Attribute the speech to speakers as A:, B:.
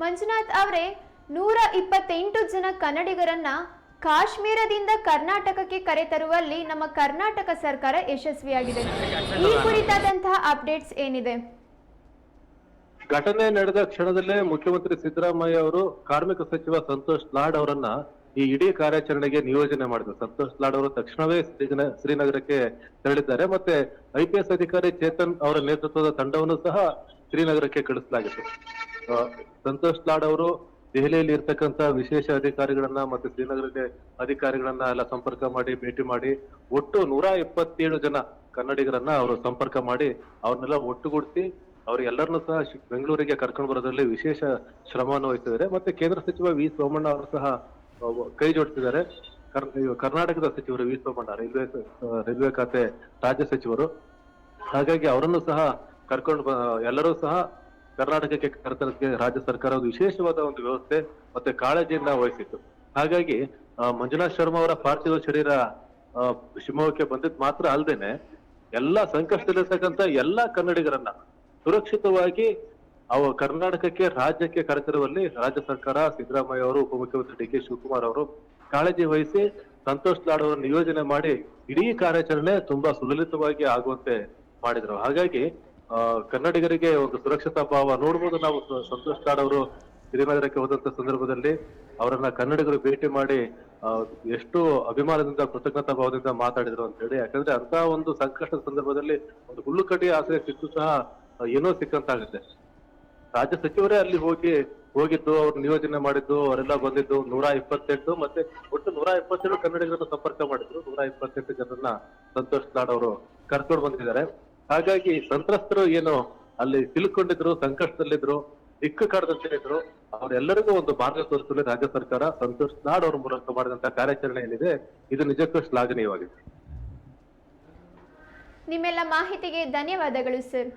A: ಮಂಜುನಾಥ್ ಅವರೇ, ನೂರ ಇಪ್ಪತ್ತೆಂಟು ಜನ ಕನ್ನಡಿಗರನ್ನ ಕಾಶ್ಮೀರದಿಂದ ಕರ್ನಾಟಕಕ್ಕೆ ಕರೆತರುವಲ್ಲಿ ನಮ್ಮ ಕರ್ನಾಟಕ ಸರ್ಕಾರ ಯಶಸ್ವಿಯಾಗಿದೆ. ಈ ಕುರಿತಾದಂತಹ ಅಪ್ಡೇಟ್ಸ್ ಏನಿದೆ?
B: ಘಟನೆ ನಡೆದ ಕ್ಷಣದಲ್ಲೇ ಮುಖ್ಯಮಂತ್ರಿ ಸಿದ್ದರಾಮಯ್ಯ ಅವರು ಕಾರ್ಮಿಕ ಸಚಿವ ಸಂತೋಷ್ ಲಾಡ್ ಅವರನ್ನ ಈ ಇಡೀ ಕಾರ್ಯಾಚರಣೆಗೆ ನಿಯೋಜನೆ ಮಾಡಿದ್ರು. ಸಂತೋಷ್ ಲಾಡ್ ಅವರು ತಕ್ಷಣವೇ ಶ್ರೀನ- ಶ್ರೀನಗರಕ್ಕೆ ತೆರಳಿದ್ದಾರೆ. ಮತ್ತೆ ಐಪಿಎಸ್ ಅಧಿಕಾರಿ ಚೇತನ್ ಅವರ ನೇತೃತ್ವದ ತಂಡವನ್ನು ಸಹ ಶ್ರೀನಗರಕ್ಕೆ ಕಳಿಸಲಾಗಿತ್ತು. ಸಂತೋಷ್ ಲಾಡ್ ಅವರು ದೆಹಲಿಯಲ್ಲಿ ಇರ್ತಕ್ಕಂತ ವಿಶೇಷ ಅಧಿಕಾರಿಗಳನ್ನ ಮತ್ತೆ ಶ್ರೀನಗರಕ್ಕೆ ಅಧಿಕಾರಿಗಳನ್ನ ಎಲ್ಲ ಸಂಪರ್ಕ ಮಾಡಿ, ಭೇಟಿ ಮಾಡಿ, ಒಟ್ಟು ನೂರ ಇಪ್ಪತ್ತೇಳು ಜನ ಕನ್ನಡಿಗರನ್ನ ಅವರು ಸಂಪರ್ಕ ಮಾಡಿ ಅವ್ರನ್ನೆಲ್ಲ ಒಟ್ಟುಗೂಡಿಸಿ ಅವರೆಲ್ಲರನ್ನೂ ಸಹ ಬೆಂಗಳೂರಿಗೆ ಕರ್ಕೊಂಡು ಬರೋದ್ರಲ್ಲಿ ವಿಶೇಷ ಶ್ರಮವನ್ನು ವಹಿಸಿದ್ದಾರೆ. ಮತ್ತೆ ಕೇಂದ್ರ ಸಚಿವ ವಿ ಸೋಮಣ್ಣ ಅವರು ಸಹ ಕೈ ಜೋಡಿಸಿದ್ದಾರೆ. ಕರ್ನಾಟಕದ ಸಚಿವರು ವಿ ಸೋಮಣ್ಣ, ರೈಲ್ವೆ ರೈಲ್ವೆ ಖಾತೆ ರಾಜ್ಯ ಸಚಿವರು. ಹಾಗಾಗಿ ಅವರನ್ನು ಸಹ ಕರ್ಕೊಂಡು ಎಲ್ಲರೂ ಸಹ ಕರ್ನಾಟಕಕ್ಕೆ ಕರೆತರಕ್ಕೆ ರಾಜ್ಯ ಸರ್ಕಾರ ಒಂದು ವಿಶೇಷವಾದ ಒಂದು ವ್ಯವಸ್ಥೆ ಮತ್ತೆ ಕಾಳಜಿಯನ್ನ ವಹಿಸಿತ್ತು. ಹಾಗಾಗಿ ಮಂಜುನಾಥ್ ಶರ್ಮಾ ಅವರ ಪಾರ್ಥಿವ ಶರೀರ ಶಿವಮೊಗ್ಗಕ್ಕೆ ಬಂದಿದ್ ಮಾತ್ರ ಅಲ್ದೇನೆ ಎಲ್ಲಾ ಸಂಕಷ್ಟದಲ್ಲಿರ್ತಕ್ಕಂಥ ಎಲ್ಲಾ ಕನ್ನಡಿಗರನ್ನ ಸುರಕ್ಷಿತವಾಗಿ ಅವ ಕರ್ನಾಟಕಕ್ಕೆ, ರಾಜ್ಯಕ್ಕೆ ಕರೆತರುವಲ್ಲಿ ರಾಜ್ಯ ಸರ್ಕಾರ ಸಿದ್ದರಾಮಯ್ಯ ಅವರು, ಉಪಮುಖ್ಯಮಂತ್ರಿ ಡಿ ಕೆ ಶಿವಕುಮಾರ್ ಅವರು ಕಾಳಜಿ ವಹಿಸಿ ಸಂತೋಷ್ ಲಾಡ್ ಅವರನ್ನು ನಿಯೋಜನೆ ಮಾಡಿ ಇಡೀ ಕಾರ್ಯಾಚರಣೆ ತುಂಬಾ ಸುಲಲಿತವಾಗಿ ಆಗುವಂತೆ ಮಾಡಿದ್ರು. ಹಾಗಾಗಿ ಕನ್ನಡಿಗರಿಗೆ ಒಂದು ಸುರಕ್ಷತಾ ಭಾವ ನೋಡ್ಬೋದು ನಾವು ಸಂತೋಷ್ ಲಾಡ್ ಅವರು ಶ್ರೀನಗರಕ್ಕೆ ಹೋದಂತ ಸಂದರ್ಭದಲ್ಲಿ ಅವರನ್ನ ಕನ್ನಡಿಗರು ಭೇಟಿ ಮಾಡಿ ಎಷ್ಟು ಅಭಿಮಾನದಿಂದ, ಕೃತಜ್ಞತಾ ಭಾವದಿಂದ ಮಾತಾಡಿದ್ರು ಅಂತ ಹೇಳಿ. ಯಾಕಂದ್ರೆ ಅಂತ ಒಂದು ಸಂಕಷ್ಟದ ಸಂದರ್ಭದಲ್ಲಿ ಒಂದು ಹುಲ್ಲು ಕಡ್ಡಿ ಆಸರೆ ಸಿಕ್ಕು ಸಹ ಏನೋ ಸಿಕ್ಕಂತಾಗುತ್ತೆ. ರಾಜ್ಯ ಸಚಿವರೇ ಅಲ್ಲಿ ಹೋಗಿ, ಹೋಗಿದ್ದು, ಅವ್ರು ನಿಯೋಜನೆ ಮಾಡಿದ್ದು, ಅವರೆಲ್ಲ ಬಂದಿದ್ದು ನೂರ ಇಪ್ಪತ್ತೆಂಟು ಮತ್ತೆ ಒಟ್ಟು ನೂರ ಇಪ್ಪತ್ತೆರಡು ಕನ್ನಡಿಗರನ್ನು ಸಂಪರ್ಕ ಮಾಡಿದ್ರು. ನೂರ ಇಪ್ಪತ್ತೆಂಟು ಜನರನ್ನ ಸಂತೋಷ್ ಲಾಡ್ ಅವರು ಕರ್ಕೊಂಡು ಬಂದಿದ್ದಾರೆ. ಹಾಗಾಗಿ ಸಂತ್ರಸ್ತರು ಏನು ಅಲ್ಲಿ ಸಿಲುಕೊಂಡಿದ್ರು, ಸಂಕಷ್ಟದಲ್ಲಿದ್ರು, ದಿಕ್ಕು ಇದ್ರು ಅವರೆಲ್ಲರಿಗೂ ಒಂದು ಮಾರ್ಗ ತೋರಿಸಲು ರಾಜ್ಯ ಸರ್ಕಾರ ಸಂತೋಷ್ ನಾಡ್ ಅವರ ಮೂಲಕ ಮಾಡಿದಂತಹ ಕಾರ್ಯಾಚರಣೆ ಏನಿದೆ, ಇದು ನಿಜಕ್ಕೂ ಶ್ಲಾಘನೀಯವಾಗಿದೆ.
A: ನಿಮ್ಮೆಲ್ಲ ಮಾಹಿತಿಗೆ ಧನ್ಯವಾದಗಳು, ಸರ್.